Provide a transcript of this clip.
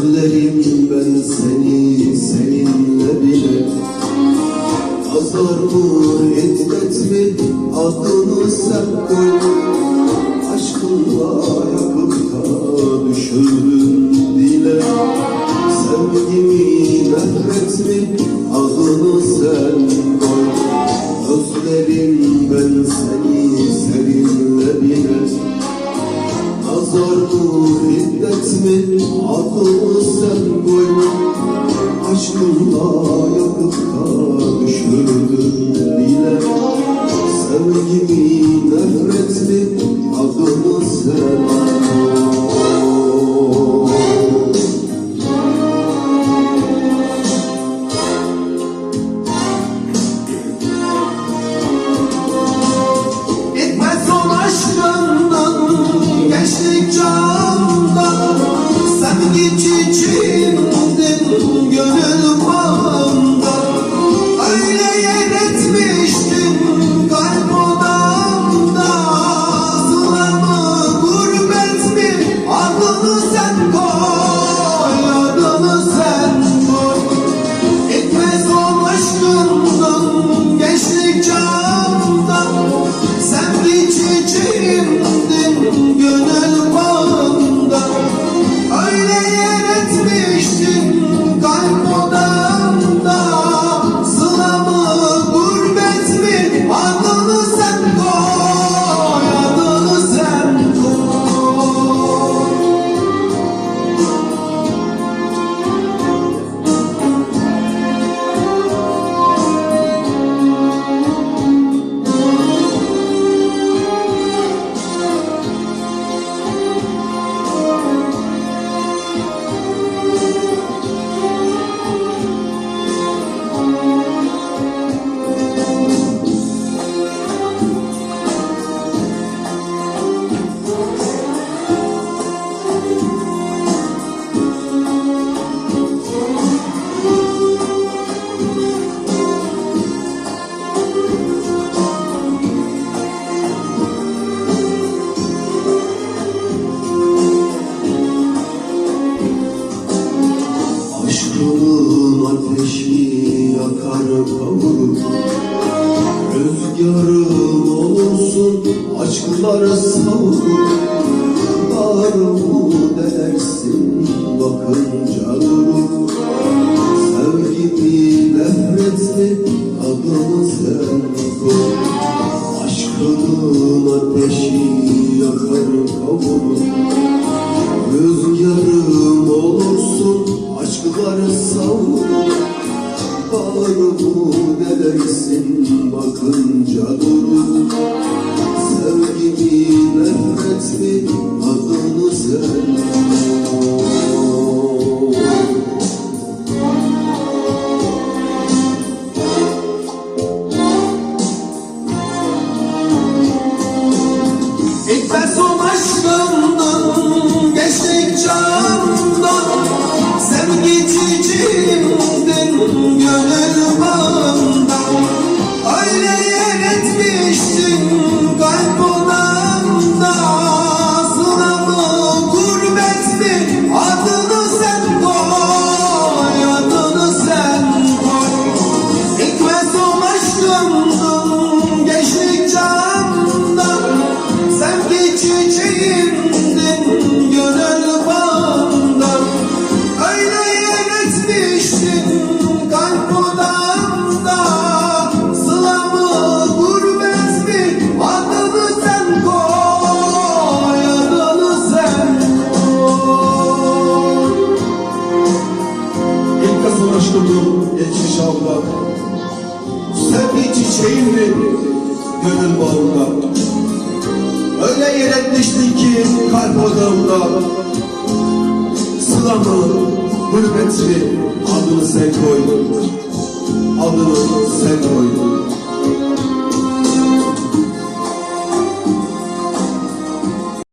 Özlerim ben seni seninle bile. Azar mı etmet mi? Adını sen koy. Aşkınla yakıp da düşürdün dile. Sevgimi nefret mi? Adını sen koy. Özlerim ben seni Aşkınla yakıp da düşürdün bile Sevgimi nefret mi adını sen Gönül ateşi yakar kavurur Rüzgarın olursun aşklara savurur. Bağrımı delersin bakınca durur. Sevgimi nefret mi adını sen koy Aşkının ateşi yakar kavurur Bağrımı delersin bakınca durur Sevgimi nefret mi adını sen. Gitmez o aşkından Geçtik çağımdan Sevgi çiçeğimdin Aşkımdım geçmiş avda Sevgi çiçeğimdi gönül bağımda Öyle yer etmiştin ki kalp odamda Sılamı, gurbetimi adını sen koy. Adını sen koy